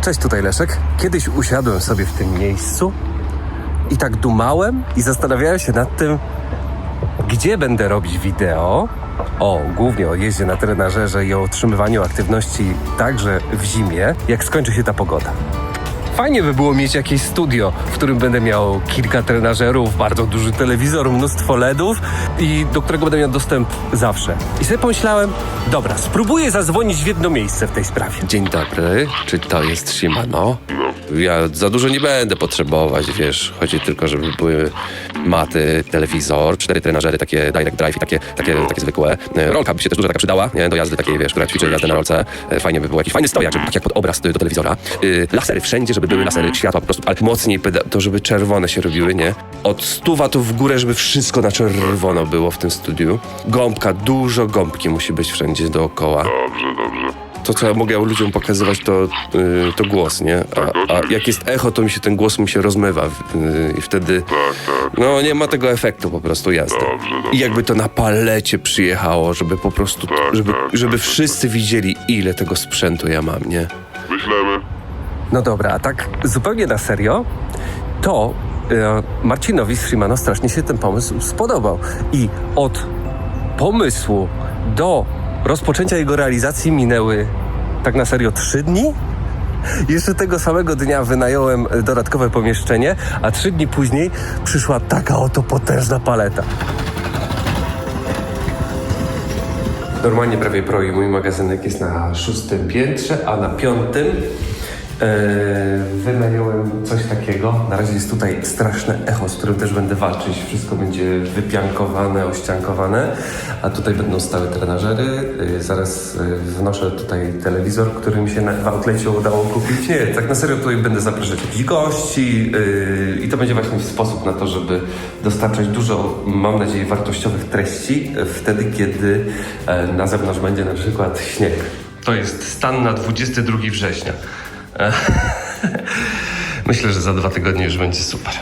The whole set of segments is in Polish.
Cześć, tutaj Leszek. Kiedyś usiadłem sobie w tym miejscu i tak dumałem i zastanawiałem się nad tym, gdzie będę robić wideo. O, głównie o jeździe na trenażerze i o utrzymywaniu aktywności także w zimie, jak skończy się ta pogoda. Fajnie by było mieć jakieś studio, w którym będę miał kilka trenażerów, bardzo duży telewizor, mnóstwo LEDów i do którego będę miał dostęp zawsze. I sobie pomyślałem, dobra, spróbuję zadzwonić w jedno miejsce w tej sprawie. Dzień dobry, czy to jest Shimano? Ja za dużo nie będę potrzebować, wiesz, chodzi tylko, żeby były maty, telewizor, cztery trenażery, takie direct drive i takie, takie, takie zwykłe. E, Rolka by się też dużo taka przydała, nie, do jazdy takiej, wiesz, która ćwiczy jazdę na rolce. E, Fajnie by było jakiś fajny stojak, żeby tak jak pod obraz do telewizora. Y, Lasery wszędzie, żeby były lasery światła po prostu, ale mocniej to, żeby czerwone się robiły, nie? Od 100 watów w górę, żeby wszystko na czerwono było w tym studiu. Gąbka, dużo gąbki musi być wszędzie dookoła Dobrze, dobrze. to, co ja mogę ludziom pokazywać, to, yy, to głos, nie? A, a jak jest echo, to mi się ten głos mi się rozmywa yy, i wtedy Tak, tak. no nie ma tego efektu po prostu dobrze. I jakby to na palecie przyjechało, żeby po prostu, Tak, żeby, tak, żeby tak, wszyscy widzieli, ile tego sprzętu ja mam, nie? Wyślemy. No dobra, a tak zupełnie na serio, to e, Marcinowi z Shimano strasznie się ten pomysł spodobał. I od pomysłu do rozpoczęcia jego realizacji minęły tak na serio trzy dni. Jeszcze tego samego dnia wynająłem dodatkowe pomieszczenie, a trzy dni później przyszła taka oto potężna paleta. Normalnie prawie pro i mój magazynek jest na szóstym piętrze, a na piątym wynająłem coś takiego. Na razie jest tutaj straszne echo, z którym też będę walczyć. Wszystko będzie wypiankowane, ościankowane, a tutaj będą stałe trenażery. E, zaraz e, wnoszę tutaj telewizor, który mi się w outlecie udało kupić. Nie, tak na serio tutaj będę zapraszać jakichś gości e, i to będzie właśnie sposób na to, żeby dostarczać dużo, mam nadzieję, wartościowych treści e, wtedy, kiedy e, na zewnątrz będzie na przykład śnieg. To jest stan na 22 września. Myślę, że za dwa tygodnie już będzie super.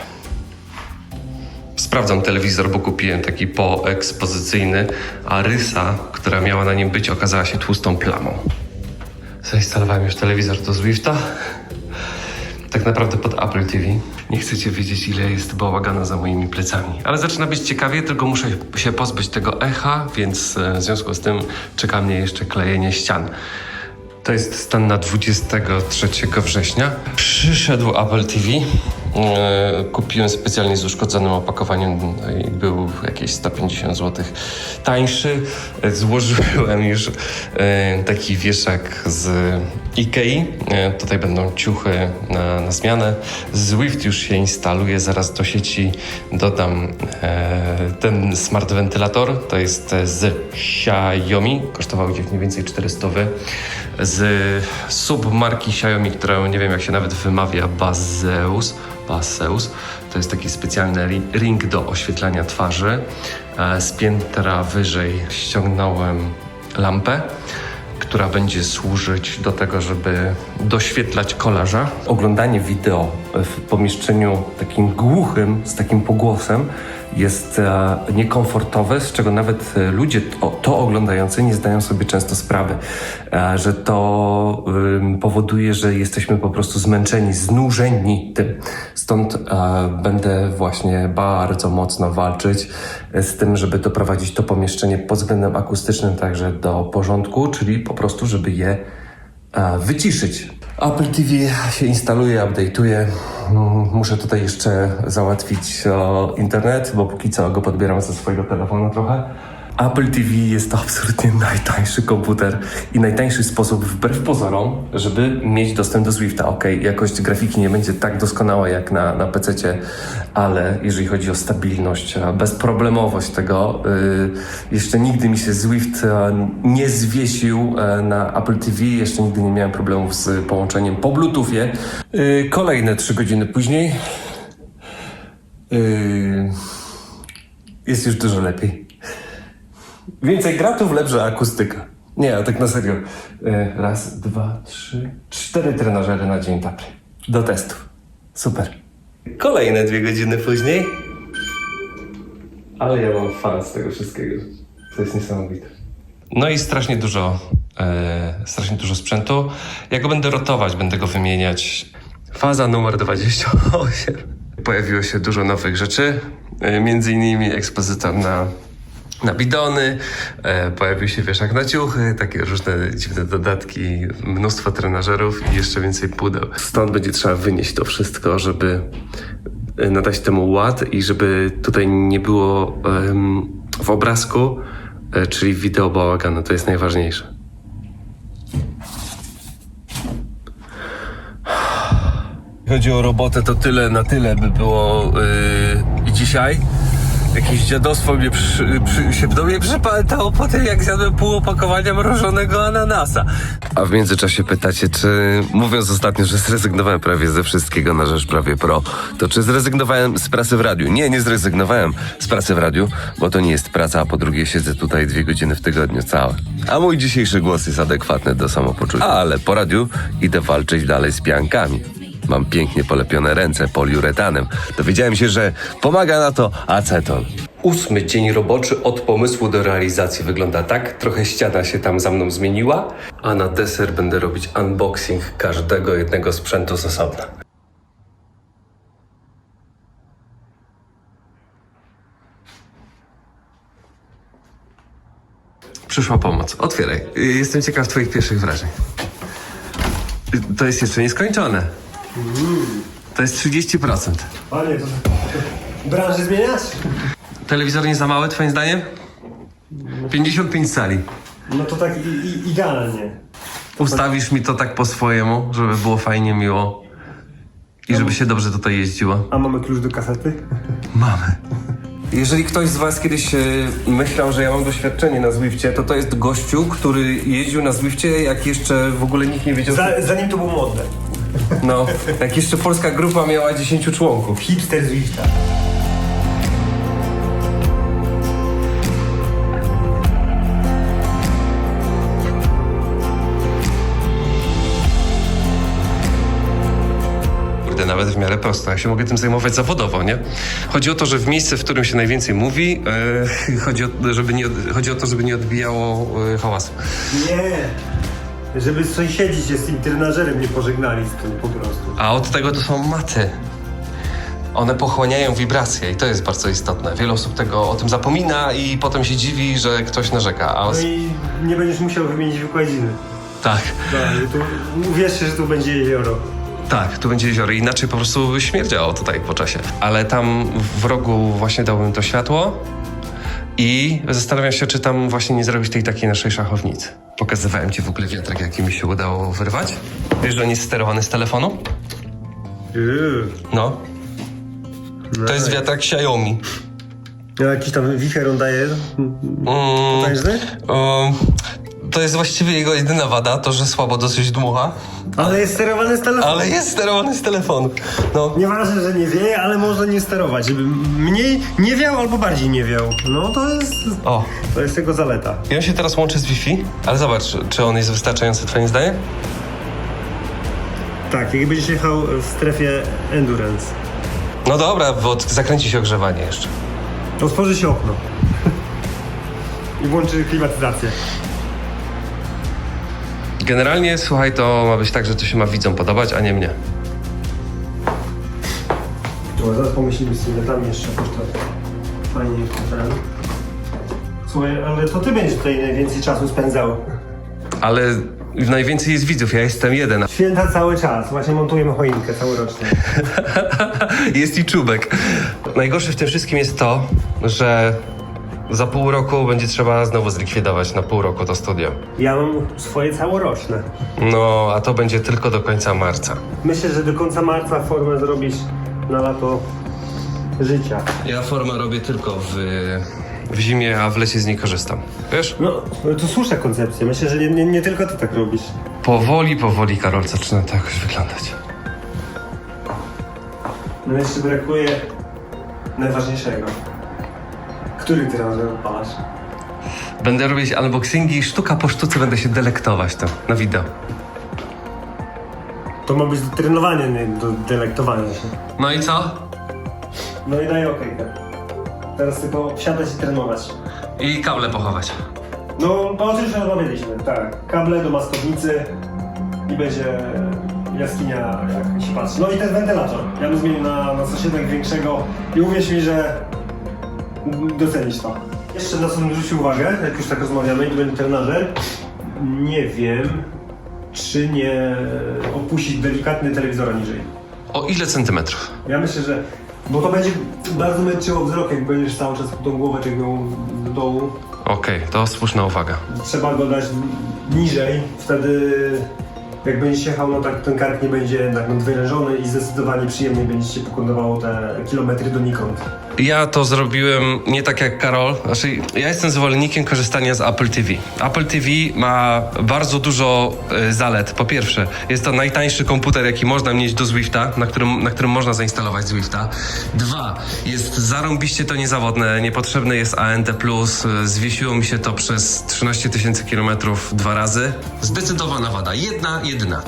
Sprawdzam telewizor, bo kupiłem taki poekspozycyjny, a rysa, która miała na nim być, okazała się tłustą plamą. Zainstalowałem już telewizor do Zwifta. Tak naprawdę pod Apple TV. Nie chcecie wiedzieć, ile jest bałagana za moimi plecami. Ale zaczyna być ciekawie, tylko muszę się pozbyć tego echa, więc e, w związku z tym czeka mnie jeszcze klejenie ścian. To jest stan na 23 września. Przyszedł Apple TV. E, kupiłem specjalnie z uszkodzonym opakowaniem i był jakieś 150 zł tańszy. E, Złożyłem już e, taki wieszak z Ikei. Tutaj będą ciuchy na, na zmianę. Zwift już się instaluje. Zaraz do sieci dodam ten smart wentylator. To jest z Xiaomi. Kosztował gdzieś mniej więcej 400 z submarki Xiaomi, którą nie wiem jak się nawet wymawia, Bazeus. Baseus. To jest taki specjalny ri- ring do oświetlania twarzy. E, Z piętra wyżej ściągnąłem lampę która będzie służyć do tego, żeby doświetlać kolaża. Oglądanie wideo w pomieszczeniu takim głuchym, z takim pogłosem jest e, niekomfortowe, z czego nawet e, ludzie to, to oglądający nie zdają sobie często sprawy, e, że to powoduje, że jesteśmy po prostu zmęczeni, znużeni tym. Stąd będę właśnie bardzo mocno walczyć z tym, żeby doprowadzić to pomieszczenie pod względem akustycznym także do porządku, czyli po prostu, żeby je wyciszyć. Apple TV się instaluje, update'uje. Mm, Muszę tutaj jeszcze załatwić o, internet, bo póki co go podbieram ze swojego telefonu trochę. Apple TV jest to absolutnie najtańszy komputer i najtańszy sposób, wbrew pozorom, żeby mieć dostęp do Zwifta. Ok, jakość grafiki nie będzie tak doskonała jak na, na PC, ale jeżeli chodzi o stabilność, bezproblemowość tego, y, jeszcze nigdy mi się Zwift e, nie zwiesił e, na Apple TV, jeszcze nigdy nie miałem problemów z połączeniem po Bluetoothie. Y, kolejne trzy godziny później y, jest już dużo lepiej. Więcej gratów, lepsza akustyka. Nie, a tak na serio. E, Raz, dwa, trzy, cztery trenażery na dzień tapry. Do testów. Super. Kolejne dwie godziny później. Ale ja mam fan z tego wszystkiego. To jest niesamowite. No i strasznie dużo e, strasznie dużo sprzętu. Ja go będę rotować, będę go wymieniać. Faza numer 28. Pojawiło się dużo nowych rzeczy, e, między innymi ekspozytor na, na bidony, e, pojawił się wieszak na ciuchy, takie różne dziwne dodatki, mnóstwo trenażerów i jeszcze więcej pudeł. Stąd będzie trzeba wynieść to wszystko, żeby e, nadać temu ład i żeby tutaj nie było em, w obrazku, e, czyli wideo bałaganu. To jest najważniejsze. Chodzi o robotę, to tyle na tyle by było yy, i dzisiaj. Jakieś dziadostwo mnie przy, przy, się do mnie przypamiętało po tym, jak zjadłem pół opakowania mrożonego ananasa. A w międzyczasie pytacie, czy mówiąc ostatnio, że zrezygnowałem prawie ze wszystkiego na rzecz prawie pro, to czy zrezygnowałem z pracy w radiu? Nie, nie zrezygnowałem z pracy w radiu, bo to nie jest praca, a po drugie siedzę tutaj dwie godziny w tygodniu całe. A mój dzisiejszy głos jest adekwatny do samopoczucia. Ale po radiu idę walczyć dalej z piankami. Mam pięknie polepione ręce poliuretanem. Dowiedziałem się, że pomaga na to aceton. Ósmy dzień roboczy od pomysłu do realizacji wygląda tak. Trochę ściana się tam za mną zmieniła, a na deser będę robić unboxing każdego jednego sprzętu z osobna. Przyszła pomoc. Otwieraj. Y, Jestem ciekaw Twoich pierwszych wrażeń. Y, To jest jeszcze nieskończone. To jest 30%. Panie, to branży zmieniasz? Telewizor nie za mały, twoim zdaniem? 55 cali. No to tak i, i, idealnie. Ustawisz mi to tak po swojemu, żeby było fajnie, miło. I żeby się dobrze tutaj jeździło. A mamy klucz do kasety? Mamy. Jeżeli ktoś z was kiedyś e, myślał, że ja mam doświadczenie na Zwifcie, to to jest gościu, który jeździł na Zwifcie, jak jeszcze w ogóle nikt nie wiedział... Za, zanim to było modne. No, jak jeszcze polska grupa miała 10 członków. Hipster Zwifta. Kurde, nawet w miarę prosto. Ja się mogę tym zajmować zawodowo, nie? Chodzi o to, że w miejsce, w którym się najwięcej mówi, e, chodzi, o, żeby nie, od- chodzi o to, żeby nie odbijało e, hałasu. Nie. Żeby sąsiedzi się z tym trenażerem nie pożegnali z tym po prostu. A od tego to są maty. One pochłaniają wibracje i to jest bardzo istotne. Wiele osób tego o tym zapomina i potem się dziwi, że ktoś narzeka. A No os- i nie będziesz musiał wymienić wykładziny. tak, Tak, tu uwierzcie, że tu będzie jezioro. tak, tu będzie jezioro. Inaczej po prostu śmierdziało tutaj po czasie. Ale tam w rogu właśnie dałbym to światło i zastanawiam się, czy tam właśnie nie zrobić tej takiej naszej szachownicy. Pokazywałem ci w ogóle wiatrak, jaki mi się udało wyrwać. Wiesz, że on jest sterowany z telefonu? Yy. No. To jest wiatrak Xiaomi. No, jakiś tam wicher on daje. Mm, Potężny? Um, to jest właściwie jego jedyna wada, to że słabo dosyć dmucha, Ale jest sterowany z telefonu. ale jest sterowany z telefonu. No, Nieważne, że nie wieje, ale można nie sterować, żeby mniej nie wiał albo bardziej nie wiał. No to jest, o. to jest jego zaleta. I on się teraz łączy z Wi-Fi, ale zobacz, czy on jest wystarczający twoim zdaniem? Tak, jak będziesz jechał w strefie endurance. No dobra, bo zakręci się ogrzewanie jeszcze. Otworzy się okno. I włączy klimatyzację. Generalnie, słuchaj, to ma być tak, że to się ma widzom podobać, a nie mnie. Dobra, zaraz pomyślimy z tam jeszcze jakoś to fajnie ten. Słuchaj, ale to ty będziesz tutaj najwięcej czasu spędzał. Ale najwięcej jest widzów, ja jestem jeden. Święta cały czas. Właśnie montujemy choinkę całorocznie. jest i czubek. Najgorsze w tym wszystkim jest to, że za pół roku będzie trzeba znowu zlikwidować na pół roku to studio. Ja mam swoje całoroczne. No, a to będzie tylko do końca marca. Myślę, że do końca marca formę zrobisz na lato życia. Ja formę robię tylko w, w zimie, a w lecie z niej korzystam. Wiesz? No, to słuszna koncepcja. Myślę, że nie, nie, nie tylko ty tak robisz. Powoli, powoli, Karol, zaczyna to jakoś wyglądać. No jeszcze brakuje najważniejszego. Który ty razem odpalasz? Będę robić unboxingi i sztuka po sztuce będę się delektować tym na wideo. To ma być do trenowania, nie do delektowania się. No i co? No i daj okejkę. Teraz tylko wsiadać i trenować. I kable pochować. No, bo o już rozmawialiśmy, tak. Kable do maskownicy i będzie jaskinia, jak się patrzy. No i ten wentylator. Ja bym zmienił na, na coś jednak większego i uwierz mi, że docenisz to. Jeszcze na co bym zwrócił uwagę, jak już tak rozmawiamy i tu będzie trenażer. Nie wiem, czy nie opuścić delikatny telewizora niżej. O ile centymetrów? Ja myślę, że. Bo to będzie bardzo męczyło wzrok, jak będziesz cały czas tą głowę czegoś do dołu. Okej, to słuszna uwaga. Trzeba go dać niżej, wtedy jak będziesz jechał, no tak ten kark nie będzie tak nadwyrężony i zdecydowanie przyjemniej będzie się pokonywało te kilometry donikąd. Ja to zrobiłem nie tak jak Karol. Znaczy, ja jestem zwolennikiem korzystania z Apple TV. Apple TV ma bardzo dużo e, zalet. Po pierwsze, jest to najtańszy komputer, jaki można mieć do Zwifta, na którym, na którym można zainstalować Zwifta. Dwa, jest zarąbiście to niezawodne, niepotrzebny jest ANT+, e, zwiesiło mi się to przez 13 tysięcy kilometrów dwa razy. Zdecydowana wada, jedna, jedyna.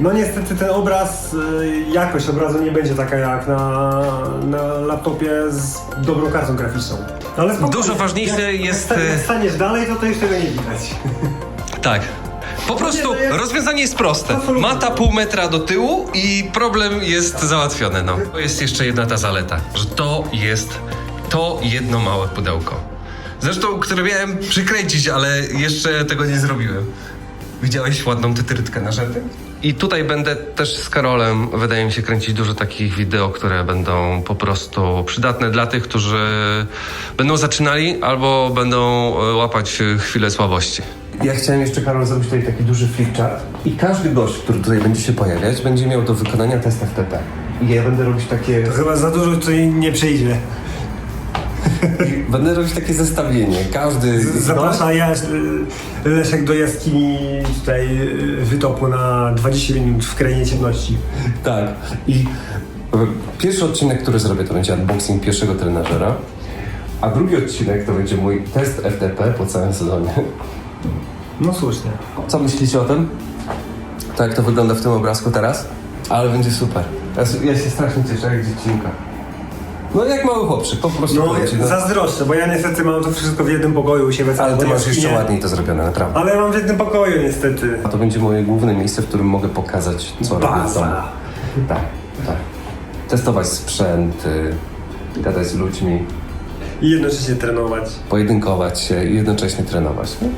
No niestety ten obraz, y, jakość obrazu nie będzie taka jak na, na laptopie z dobrą kartą graficzną. Ale spokojnie. Dużo ważniejsze jak, jest, Jak y- sta- staniesz dalej, to, to już tego nie widać. Tak. Po prostu no jak- rozwiązanie jest proste. Mata pół metra do tyłu i problem jest załatwiony. No. To jest jeszcze jedna ta zaleta, że to jest to jedno małe pudełko. Zresztą, które miałem przykręcić, ale jeszcze tego nie zrobiłem. Widziałeś ładną tytrytkę na żarty? I tutaj będę też z Karolem, wydaje mi się, kręcić dużo takich wideo, które będą po prostu przydatne dla tych, którzy będą zaczynali albo będą e, łapać chwilę słabości. Ja chciałem jeszcze, Karol, zrobić tutaj taki duży flipchart i każdy gość, który tutaj będzie się pojawiać, będzie miał do wykonania test FTP. I ja będę robić takie... To chyba za dużo tutaj nie Będę robić takie zestawienie. Każdy... Zaprasza Jaś, y, Leszek do jaskini tutaj y, wytopu na 20 minut w krainie ciemności. Tak. I pierwszy odcinek, który zrobię, to będzie unboxing pierwszego trenażera, a drugi odcinek to będzie mój test FTP po całym sezonie. No słusznie. Co myślicie o tym? Tak jak to wygląda w tym obrazku teraz? Ale będzie super. Ja, ja się strasznie cieszę, jak dziecinka. No jak mały chłopczyk, po prostu No, powiem ci, no. zazdroszczę, bo ja niestety mam to wszystko w jednym pokoju u siebie. Ale ty masz jeszcze ładniej to zrobione, naprawdę. Ale ja mam w jednym pokoju niestety. A to będzie moje główne miejsce, w którym mogę pokazać, co robię w Baza. domu. Tak, tak. Testować sprzęt, y, gadać z ludźmi, I jednocześnie trenować. pojedynkować się i jednocześnie trenować. nie?